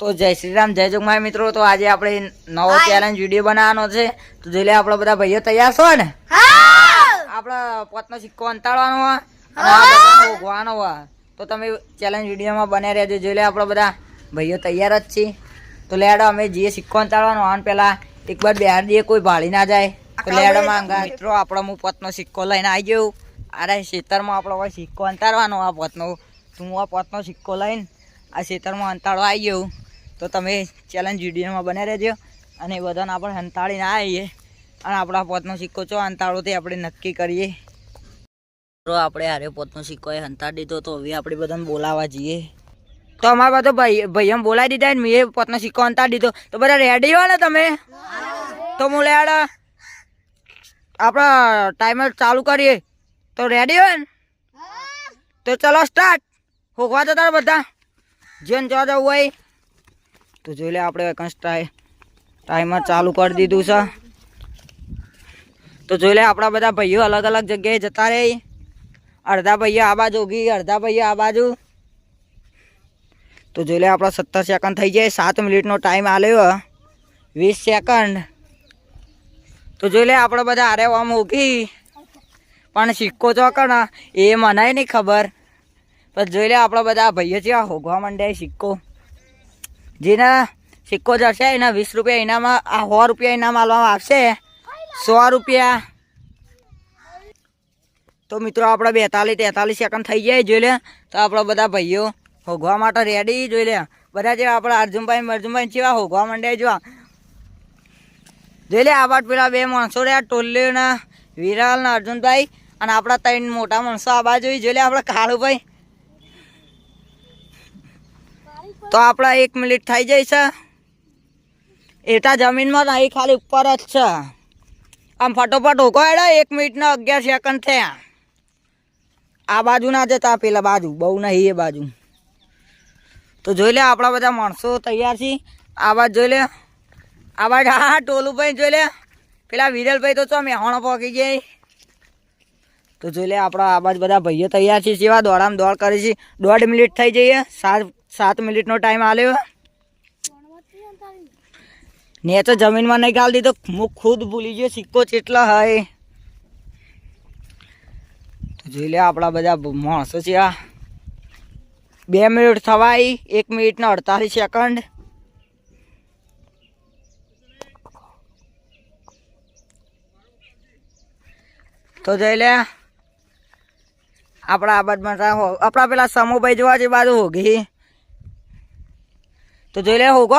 તો જય શ્રી રામ જય જોગમાય મિત્રો. તો આજે આપણે નવો ચેલેન્જ વીડિયો બનાવવાનો છે. તો જોઈ લે આપણા બધા ભાઈઓ તૈયાર છો ને? આપણા પોતનો સિક્કો અંતાડવાનો હોય અને આ બધાને ઉગવાનો હોય. તો તમે ચેલેન્જ વિડીયોમાં બને રહેજો. જોઈ લે આપણા બધા ભાઈઓ તૈયાર જ છે. તો લેડો અમે જઈએ સિક્કો અંતાડવાનો આન પહેલાં એક વાર બહાર દઈએ કોઈ ભાળી ના જાય. તો લેડો માંગા મિત્રો આપણો હું પોતનો સિક્કો લઈને આવી ગયો. અરે ખેતરમાં આપણો સિક્કો અંતાડવાનો આ પોતનો તો હું આ પોતનો સિક્કો લઈને આ ખેતરમાં અંતાડવા આવી ગયો? તો તમે ચેલેન્જ વિડીયોમાં બને રહેજો અને એ બધાને આપણે હંતાળીને આવીએ. અને આપણા પોતનો સિક્કો ચો હંતાળોથી આપણે નક્કી કરીએ. તો આપણે હારે પોતનો સિક્કો એ અંતાડી દીધો તો હવે આપણે બધાને બોલાવવા જઈએ. તો અમારા બધો ભાઈ ભાઈ એમ બોલાવી દીધા ને મેં પોતનો સિક્કો અંતાડી દીધો. તો બધા રેડી હો ને તમે? તો હું લેડ આપણા ટાઈમર ચાલુ કરીએ. તો રેડી હોય ને? તો ચલો સ્ટાર્ટ હોકવા જતા બધા. જેન જવા જવું હોય તો જોઈ લે આપણે ટાઈ ટાઈમર ચાલુ કરી દીધું છે. તો જોઈ લે આપણા બધા ભાઈઓ અલગ અલગ જગ્યાએ જતા રહે. અડધા ભાઈઓ આ બાજુ ઉગી, અડધા ભાઈઓ આ બાજુ. તો જોઈ લે આપણા સત્તર સેકન્ડ થઈ જાય, સાત મિનિટનો ટાઈમ આલ્યો. વીસ સેકન્ડ તો જોઈ લે આપણે બધા આરે આમ ઉગી. પણ સિક્કો ચોકણ એ મને નહીં ખબર. પણ જોઈ લે આપણા બધા ભાઈઓ છે હોગવા માંડ્યા સિક્કો. જેના સિક્કો જશે, એના વીસ રૂપિયા ઇનામમાં, આ સો રૂપિયા ઇનામ આલવામાં આવશે. સો રૂપિયા. તો મિત્રો, આપણે બેતાલીસ તેતાલીસ સેકન્ડ થઈ જાય જોઈ લે. તો આપણા બધા ભાઈઓ હોગવા માટે રેડી જોઈ લે. બધા જેવા આપણા અર્જુનભાઈ અર્જુનભાઈ જેવા હોગવા માંડ્યા જેવા. જોઈ લે, આ બાદ પેલા બે માણસો રહ્યા ટોલ્લી ને વિરાલ અર્જુનભાઈ અને આપણા ત્રણ મોટા માણસો આ બાજુ. જોઈ લે, આપણા કાળુભાઈ. તો આપણા એક મિનિટ થઈ જાય છે. એટા જમીનમાં નહીં, ખાલી ઉપર જ છે. આમ ફટોફટ ઉકો એડો એક મિનિટના અગિયાર સેકન્ડ થયા. આ બાજુ ના જતા, પેલા બાજુ, બહુ નહીં એ બાજુ. તો જોઈ લે, આપણા બધા માણસો તૈયાર છે. આ બાજુ જોઈ લે. આ બાજુ હા ટોલુભાઈ જોઈ લે. પેલા વિરલભાઈ તો ચો મેહોણો પહોંચી જાય તો જોઈ લે, આપણા આ બાજુ બધા ભાઈઓ તૈયાર છે, સેવા દોડામ દોડ કરીએ છે. દોઢ મિનિટ થઈ જઈએ સાત સાત મિનિટનો ટાઈમ આલ્યો. ને તો જમીનમાં નહીં ગાળ દીધો. હું ખુદ ભૂલી ગયો, સિક્કો ચેટલા હોય. જોઈ લે આપણા બધા માણસો છે આ. બે મિનિટ થવાય, એક મિનિટના અડતાલીસ સેકન્ડ તો જોઈ લે, આપણા આ બાજુમાં આપણા પેલા સમૂહભાઈ જોવા છે બાજુ હોગી. તો જોઈ લે, હોગો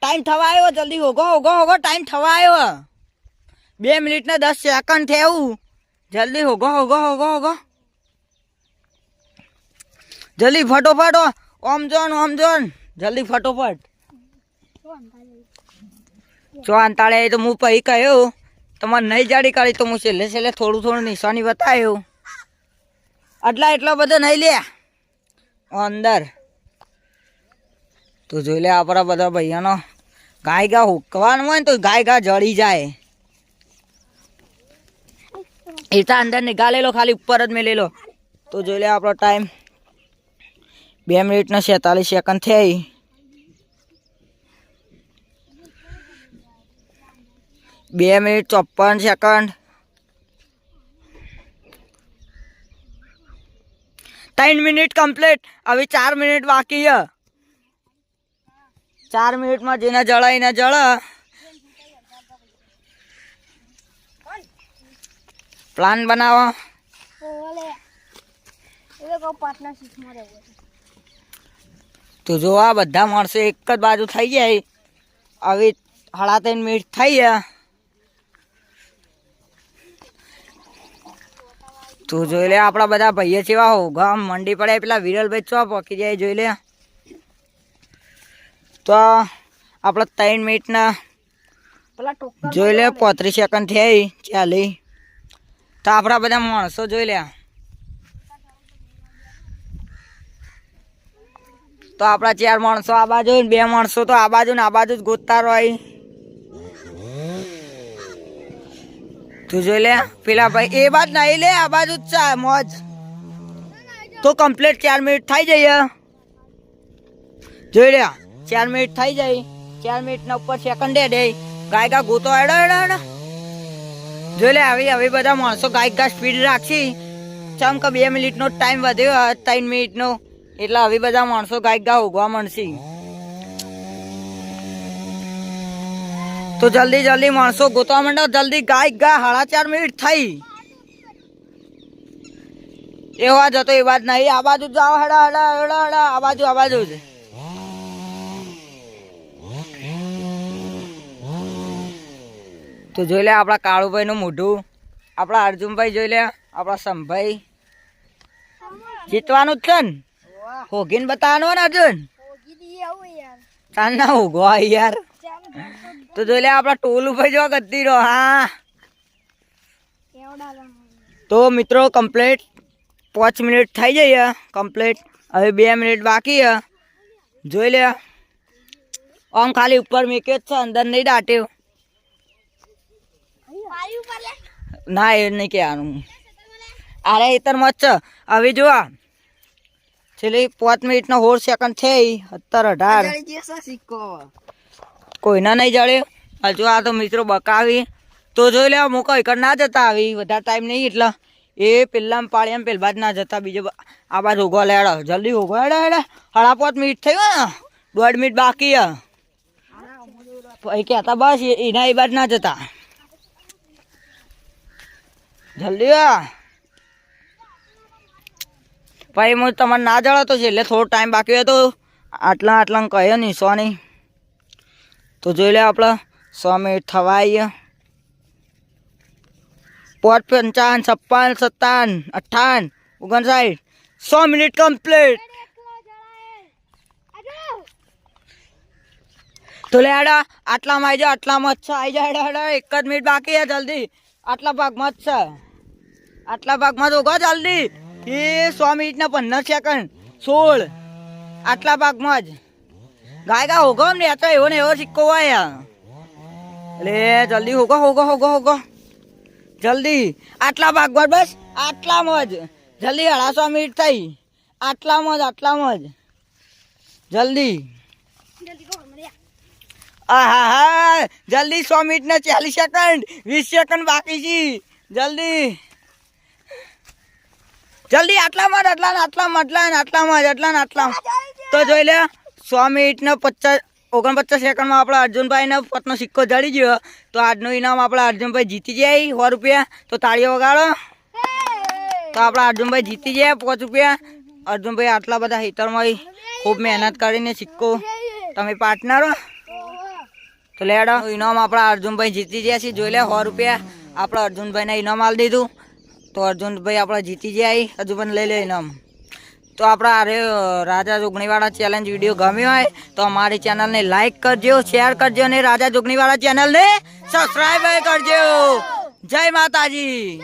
ટાઈમ થવા આવ્યો જલ્દી હોગો હોગો હોગો ટાઈમ થવા આવ્યો બે મિનિટ ને દસ સેકન્ડ થયું જલ્દી હોગો હોગો હોગો હોગો. જલ્દી ફટોફટ ઓમ જોન ઓમ જોન. જલ્દી ફટોફટ. જો અંતાળે તો હું પછી કહ્યું, તમારે નહીં જાડી કાઢી તો હું છેલ્લે છેલ્લે થોડું થોડું નિશાની બતાવ્યું. આટલા એટલો બધો નહીં લે અંદર. તો જોઈ લે આપણા બધા ભાઈઓનો ગાય ગા હુકવાનું હોય ને તો ગાય ગા જળી જાય. એ તો અંદર નિકાલેલો, ખાલી ઉપર જ મેલેલો. તો જોઈ લે આપણો ટાઈમ બે મિનિટને છેતાલીસ સેકન્ડ થઈ. બે મિનિટ ચોપન સેકન્ડ ત્રણ મિનિટ કમ્પ્લીટ હવે ચાર મિનિટ બાકી છે. ચાર મિનિટમાં જેને જળાય એને જળ પ્લાન બનાવો તો જો આ બધા માણસો એક જ બાજુ થઈ જાય હવે સાડા ત્રણ મિનિટ થઈ ગયા તો જોઈ લે આપણા બધા ભાઈઓ જેવા હો ગામ મંડી પડે પેલા વિરલભાઈ ચો પકી જાય જોઈ લે તો આપણા ત્રણ મિનિટના જોઈ લે પોત્રીસ સેકન્ડ થઈ ચાલી તો આપણા બધા માણસો જોઈ લે તો આપણા ચાર માણસો આ બાજુ ને બે માણસો તો આ બાજુ ને આ બાજુ જ ગોતતા રહી તું જોઈ લે પેલા ભાઈ એ બાજ નહીં લે આ બાજુ જ મોજ. તો કમ્પ્લીટ ચાર મિનિટ થઈ જઈએ. જોઈ લ્યા ચાર મિનિટ થઈ જાય. ચાર મિનિટ ના ઉપર સેકન્ડ દે ગાય ગા ગોતો એડો એડો જો લે, આવી આવી બધા માણસો ગાય ગા સ્પીડ રાખશી ચમ કે બે મિનિટનો ટાઈમ વધ્યો ત્રણ મિનિટનો. એટલે આવી બધા માણસો ગાય ગા ઉગવા મળશે તો જલ્દી જલ્દી માણસો ગોતવા માંડો. જલ્દી ગાય ગા સાડા ચાર મિનિટ થઈ. એવા જતો એ વાત નહીં. આ બાજુ જાઓ, હડા હડા હડા હડા. આ બાજુ આ બાજુ જ તો જોઈ લે આપણા કાળુભાઈનું મોઢું. આપણા અર્જુનભાઈ જોઈ લે આપણા સંભાઈ. જીતવાનું જ છે ને? હોગીને બતાવવાનું ને અર્જુન? ચાલ ના ઉગો યાર. તો જોઈ લે આપણા ટોલુભાઈ જો ગદ્દી રહો હા. તો મિત્રો કમ્પ્લેટ પાંચ મિનિટ થઈ જઈએ કમ્પ્લેટ હવે બે મિનિટ બાકી છે. જોઈ લે. આમ ખાલી ઉપર મેકે જ છે અંદર નહીં દાટ્યો. ના એ નહીં કહેવાનું. અરે ઇતરમાં જ છે હવે જો છેલ્લી પાંચ મિનિટનો હોર સેકન્ડ છે અત્યારે અઢાર. કોઈના નહીં જળે હજુ આ તો મિત્રો બકાવી. તો જોઈ લેવા મૂકો એકડ ના જતા આવી. વધારે ટાઈમ નહીં એટલે એ પેલા એમ પેલા જ ના જતા. બીજો આ બાજુ ઉગો લેડો જલ્દી ઉગો હેડો હેડે. હળા પાંચ મિનિટ થયું ને. દોઢ મિનિટ બાકી હે કહેતા બસ એના એ બાજ ના જતા. જલ્દી આ ભાઈ, હું તમારે ના જણાતો છે, એટલે થોડો ટાઈમ બાકી હતો આટલા આટલા કહે નહીં, સો નહીં. તો જોઈ લે આપણે સો મિનિટ થવા આવીએ. પોત પંચાવન, છપ્પન, સત્તાવન અઠ્ઠાવન ઓગણસાઠ, સો મિનિટ કમ્પ્લીટ તો લે હેડા, આટલામાં આવી જાઓ, આટલામાં જ છે આવી જાઓ એક જ મિનિટ બાકી છે, જલ્દી. આટલા ભાગમાં જ છે. આટલા ભાગમાં તો જલ્દી. એ સો મિનિટના પંદર સેકન્ડ સોળ. આટલા ભાગમાં જ. ગાય ગા હોગો ને તો એવો ને એવો સિક્કો હોય એટલે જલ્દી હોગો હોગો હોગો હોગો જલ્દી. આટલા ભાગમાં બસ. આટલામાં જ. જલ્દી અઢારસો મિનિટ થઈ. આટલામાં જ આટલામાં જ. જલ્દી. હા હા. જલ્દી સો મિનિટ ને ચાલીસ સેકન્ડ વીસ સેકન્ડ બાકી છે. જલ્દી. જલ્દી આટલામાં જ આટલા આટલામાં આટલા આટલામાં જ આટલા આટલામાં તો જોઈ લે સો મિનિટ પચાસ, ઓગણપચાસ સેકન્ડમાં આપણા અર્જુનભાઈને પતનો સિક્કો જડી ગયો. તો આજનું ઇનામ આપણા અર્જુનભાઈ જીતી જાય સો રૂપિયા. તો તાળીઓ વગાડો. તો આપણા અર્જુનભાઈ જીતી જાય પાંચ રૂપિયા. અર્જુનભાઈ આટલા બધા હિતરમાં ખૂબ મહેનત કરીને સિક્કો તમે પાર્ટનરો તો લેડો, ઇનામ આપણા અર્જુનભાઈ જીતી ગયા છે. જોઈ લે, સો રૂપિયા આપણા અર્જુનભાઈને ઇનામ આપી દીધું. તો અર્જુનભાઈ આપણે જીતી જાય હજુ પણ લઈ લે ઇનામ. તો આપણા અરે રાજા જોગણીવાળા ચેલેન્જ વીડિયો ગમ્યો હોય તો અમારી ચેનલને લાઈક કરજો શેર કરજો અને રાજા જોગણીવાળા ચેનલને સબસ્ક્રાઈબ કરજો. જય માતાજી.